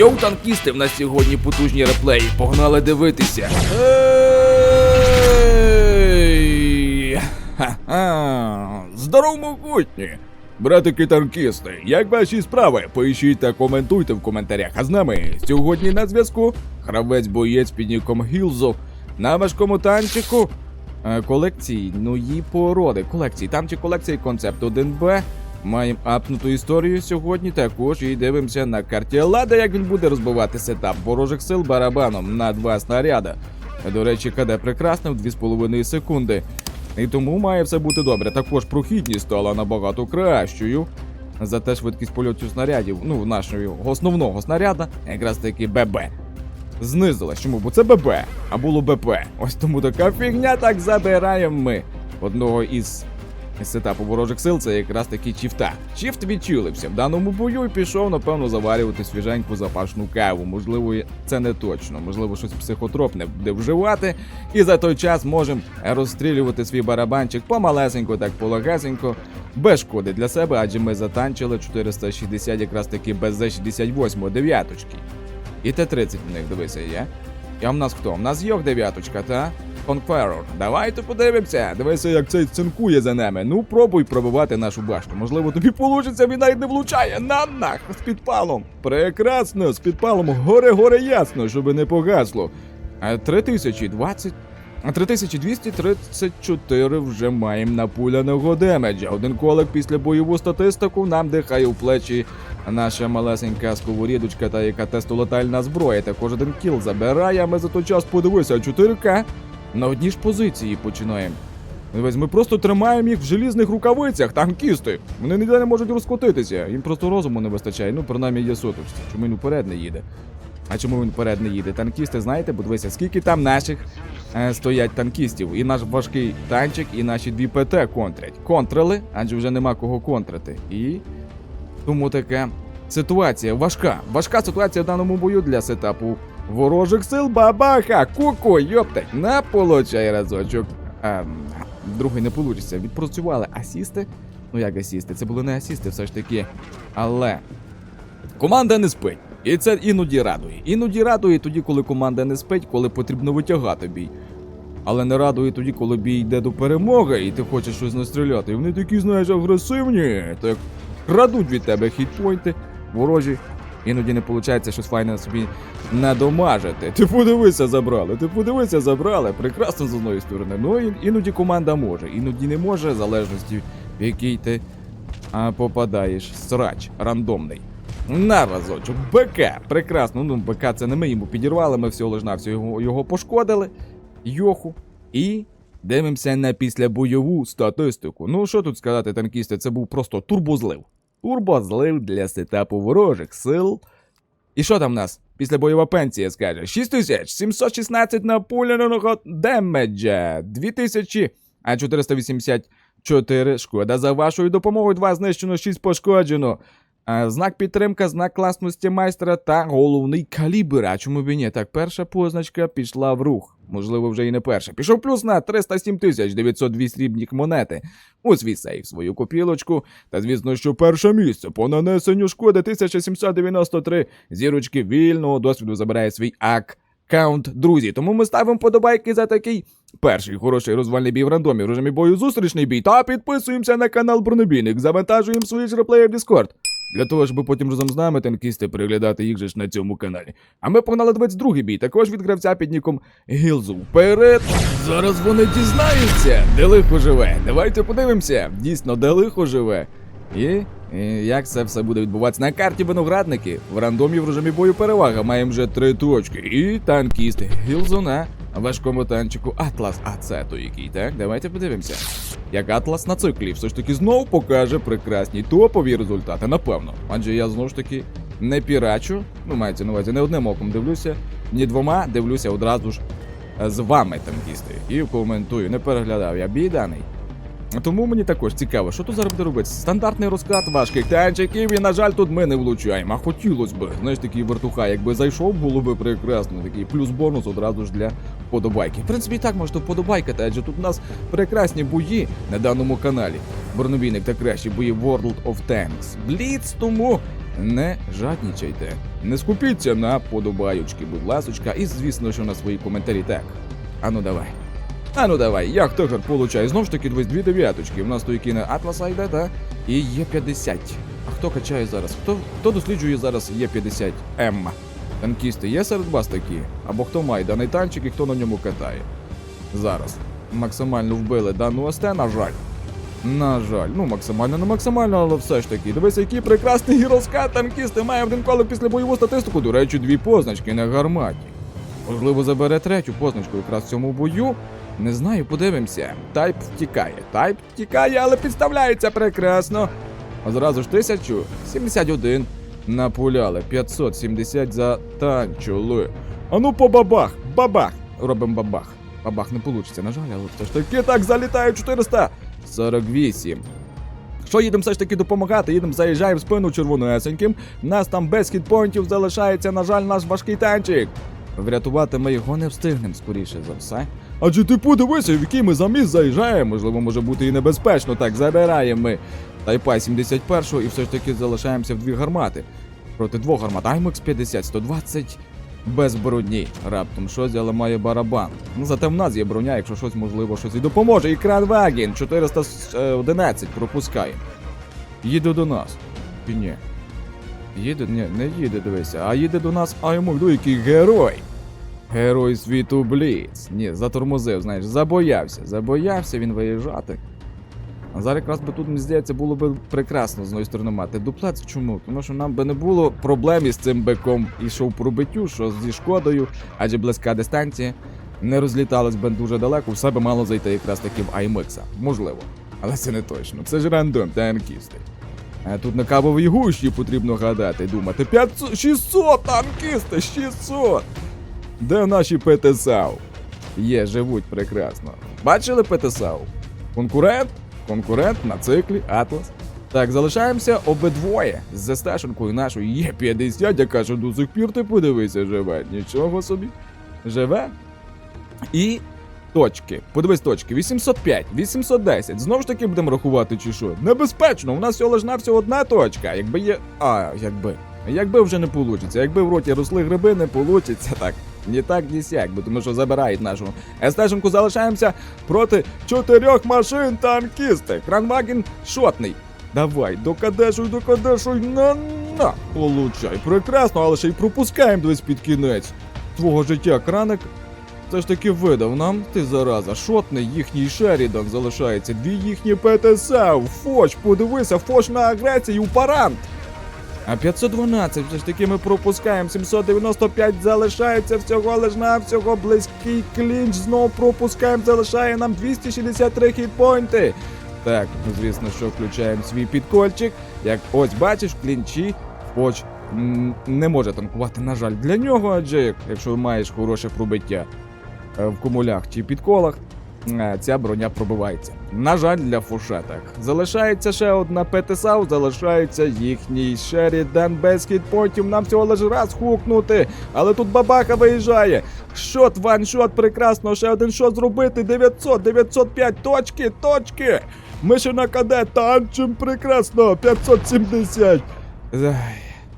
Йоу, танкісти, в нас сьогодні потужні реплеї. Погнали дивитися. Ей! Ха-ха! Здоров, могутні! Братики танкісти, як ваші справи? Пишіть та коментуйте в коментарях. А з нами сьогодні на зв'язку гравець боєць під ніком Гілзо на важкому танчику е, колекційної породи. Колекції, танчик колекції концепт 1Б. Маємо апнуту історію сьогодні. Також і дивимося на карті Лада, як він буде розбивати сетап ворожих сил барабаном на два снаряда. До речі, КД прекрасно в 2,5 секунди. І тому має все бути добре. Також прохідність стала набагато кращою. Зате швидкість польотів снарядів, ну, нашого основного снаряда, якраз таки ББ. Знизилась. Чому? Бо це ББ, а було БП. Ось тому така фігня так забираємо ми. Одного із сетапу ворожих сил це якраз таки чіфта. Чіфт відчулився в даному бою і пішов, напевно, заварювати свіженьку запашну каву. Можливо, це не точно, можливо, щось психотропне буде вживати. І за той час можемо розстрілювати свій барабанчик помалесенько, так полагесенько, без шкоди для себе, адже ми затанчили 460 якраз таки без Z68 дев'яточки. І Т-30 в них дивися є. А в нас хто? В нас Йох дев'яточка, та? Conqueror. Давайте подивимося. Дивися, як цей цинкує за нами. Ну, пробуй пробивати нашу башту. Можливо, тобі получиться, він навіть не влучає. На нах з підпалом. Прекрасно, з підпалом горе-горе ясно, щоб не погасло. А 3020. А 3234 вже маємо напуляного демеджа. Один колик після бойову статистику нам дихає в плечі наша малесенька сковорідочка та яка тестолетальна зброя. Також один кіл забирає, а ми за той час подивися 4К на одній ж позиції починаємо. Ми просто тримаємо їх в желізних рукавицях, танкісти. Вони ніде не можуть розкотитися. Їм просто розуму не вистачає. Ну, принаймні є сотовсті. Чому він вперед не їде? А чому він вперед не їде? Танкісти, знаєте, бо дивися, скільки там наших е, стоять танкістів. І наш важкий танчик, і наші дві ПТ контрять. Контрили, адже вже нема кого контрити. І тому така ситуація важка. Важка ситуація в даному бою для сетапу ворожих сил. Бабаха! Куку, йоптать, на получай разочок. Ем, другий не вийде. Відпрацювали асісти. Ну як асісти? Це були не асісти, все ж таки. Але команда не спить. І це іноді радує. Іноді радує тоді, коли команда не спить, коли потрібно витягати бій. Але не радує тоді, коли бій йде до перемоги, і ти хочеш щось настріляти. І вони такі, знаєш, агресивні. Так крадуть від тебе хітпойнти, ворожі. Іноді не виходить щось файне собі надомажити. Ти подивися, забрали. Ти подивися, забрали. Прекрасно з одної сторони. Ну іноді команда може, іноді не може, в залежності в який ти а, попадаєш. Срач рандомний. На разочок, БК. Прекрасно. Ну, БК це не ми йому підірвали, ми всього лиш навсього його, його пошкодили. Йоху. І дивимося на післябойову статистику. Ну, що тут сказати, танкісти, це був просто турбозлив. Турбозлив для сетапу ворожих сил. І що там в нас? Після бойова пенсія скаже: 6716 напуляного демеджа, 2000, а 484 шкода. За вашою допомогою 2 знищено, 6 пошкоджено. А, Знак підтримка, знак класності майстра та головний калібр. А чому б і ні? Так, перша позначка пішла в рух. Можливо, вже і не перша. Пішов плюс на 307 тисяч 902 срібні монети. У свій сейф свою копілочку. Та звісно, що перше місце по нанесенню шкоди 1793 зірочки вільного досвіду забирає свій ак. Каунт, друзі, тому ми ставимо подобайки за такий перший хороший розвальний бій в рандомі, в режимі бою зустрічний бій, та підписуємося на канал Бронебійник, завантажуємо свої ж реплеї в Discord. Для того, щоб потім разом з нами танкісти переглядати їх же ж на цьому каналі. А ми погнали 22-й бій, також від гравця під ніком Гілзу. Вперед! Зараз вони дізнаються, де лихо живе. Давайте подивимося, дійсно, де лихо живе. І, і як це все буде відбуватися на карті виноградники. В рандомі в режимі бою перевага маємо вже три точки. І танкісти Гілзу на важкому танчику Атлас. А це то який, так? Давайте подивимося. Як Атлас на циклі, все ж таки знову покаже прекрасні топові результати, напевно. Адже я знову ж таки не пірачу, ну мається на увазі, не одним оком дивлюся, ні двома дивлюся одразу ж е, з вами, танкісти. І коментую, не переглядав я бій даний. Тому мені також цікаво, що тут зараз буде робити. Стандартний розклад важких танчиків, і, на жаль, тут ми не влучаємо. А хотілося б. Знаєш, такий вертуха, якби зайшов, було би прекрасно. Такий плюс-бонус одразу ж для вподобайки. В принципі, і так можете вподобайкати, адже тут у нас прекрасні бої на даному каналі. Бронебійник та кращі бої World of Tanks. Бліц, тому не жаднічайте. Не скупіться на подобаючки, будь ласочка, і звісно, що на свої коментарі так. Ану давай. Ану давай, як тигр получає. Знову ж таки, дивись, дві дев'яточки. У нас то кіне Атласа йде, та? І є 50. А хто качає зараз? Хто, хто досліджує зараз є 50 М? Танкісти є серед вас такі? Або хто має даний танчик і хто на ньому катає? Зараз. Максимально вбили дану ОСТ, на жаль. На жаль, ну максимально, не максимально, але все ж таки. Дивись, який прекрасний гіроска танкісти має один коло після бойову статистику. До речі, дві позначки на гарматі. Можливо, забере третю позначку якраз в цьому бою. Не знаю, подивимося. Тайп втікає. Тайп втікає, але підставляється прекрасно. А зразу ж 1071 напуляли. 570 затанчили. Ану по бабах, бабах. Робимо бабах. Бабах не вийде, на жаль, але все ж таки так залітає 448. Що їдемо все ж таки допомагати? Їдемо, заїжджаємо в спину червонесеньким. Нас там без хітпоінтів залишається, на жаль, наш важкий танчик. Врятувати ми його не встигнемо, скоріше за все. Адже ти подивися, в який ми заміс заїжджаємо. Можливо, може бути і небезпечно. Так, забираємо ми Тайпай 71 і все ж таки залишаємося в дві гармати. Проти двох гармат IMX 50, 120 без броні. Раптом щось, але має барабан. Ну зате в нас є броня, якщо щось можливо щось і допоможе. І Кранваген 411 пропускає. Їде до нас. Ні? Їде? Ні, не їде, дивися, а їде до нас Аймугду, який герой. Герой світу Бліц. Ні, затормозив, знаєш, забоявся. Забоявся він виїжджати. А зараз якраз би тут, мені здається, було б прекрасно з одної сторони мати дуплет. Чому? Тому що нам би не було проблем із цим биком ішов по пробиттю, що зі шкодою, адже близька дистанція. Не розлітались би дуже далеко, все би мало зайти якраз таким аймикса. Можливо. Але це не точно. Це ж рандом танкісти. А тут на кавовій гущі потрібно гадати, думати. 500, 600 танкісти, 600! Де наші ПТСАУ? Є, живуть прекрасно. Бачили ПТСАУ? Конкурент? Конкурент на циклі Атлас. Так, залишаємося обидвоє з ЗСТшенкою нашою є 50, яка що до сих пір ти подивися, живе. Нічого собі. Живе. І точки. Подивись точки. 805, 810. Знову ж таки будемо рахувати, чи що? Небезпечно, у нас всього лиш навсього одна точка. Якби є. А, якби. Якби вже не вийде. Якби в роті росли гриби, не вийде так. Ні так, ні сяк, бо тому що забирають нашу СТшенку залишаємося проти чотирьох машин танкісти. Кранваген шотний. Давай, докадешуй, докадешуй, на на. Получай. Прекрасно, але ще й пропускаємо десь під кінець. Твого життя краник все ж таки видав нам, ти зараза, шотний їхній Шерідан залишається, дві їхні ПТСА, Фоч, подивися, Фоч на агресію, парант. А 512 все ж таки ми пропускаємо. 795 залишається всього лиш на всього близький клінч. Знову пропускаємо, залишає нам 263 хітпойнти. Так, ну звісно, що включаємо свій підкольчик. Як ось бачиш, клінчі Фоч м, не може танкувати, на жаль, для нього, адже якщо маєш хороше пробиття е, в кумулях чи підколах, ця броня пробивається. На жаль, для Фоша. Залишається ще одна ПТСАУ, залишається їхній Шерідан без хітпоінтів. Нам всього лише раз хукнути. Але тут бабаха виїжджає. Шот, ваншот, прекрасно, ще один шот зробити. 900, 905, точки, точки. Ми ще на КД танчим прекрасно. 570.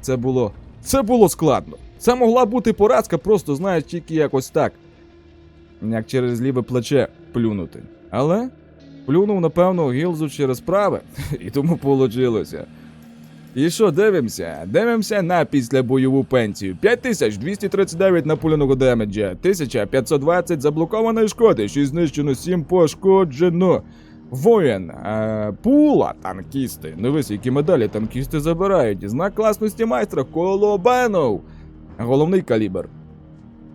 Це було. Це було складно. Це могла бути поразка, просто знаєш, тільки якось так. Як через ліве плече плюнути. Але плюнув, напевно, гілзу через праве, і тому получилося. І що, дивимося? Дивимося на післябойову пенсію. 5239 напуляного демеджа, 1520 заблокованої шкоди, 6 знищено, 7 пошкоджено. Воїн, е, пула, танкісти. Дивись, які медалі танкісти забирають. Знак класності майстра Колобенов. Головний калібр.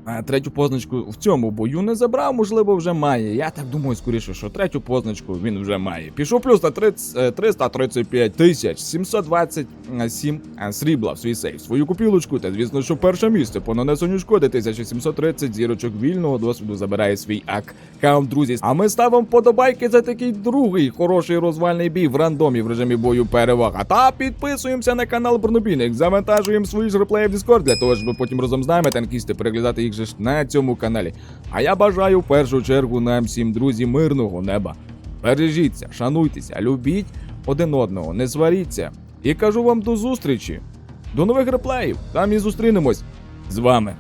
А третю позначку в цьому бою не забрав, можливо, вже має. Я так думаю, скоріше, що третю позначку він вже має. Пішов плюс на 30, е, 335 тисяч 727 е, срібла в свій сейф, свою купілочку, та звісно, що перше місце по нанесенню шкоди 1730 зірочок вільного досвіду забирає свій аккаунт, друзі. А ми ставимо подобайки за такий другий хороший розвальний бій в рандомі в режимі бою перевага. Та підписуємося на канал Бронобійник, завантажуємо свої ж реплеї в Discord для того, щоб потім разом з нами танкісти переглядати їх же ж на цьому каналі. А я бажаю в першу чергу нам всім друзі мирного неба. Бережіться, шануйтеся, любіть один одного, не сваріться. І кажу вам до зустрічі До нових реплеїв. Там і зустрінемось з вами.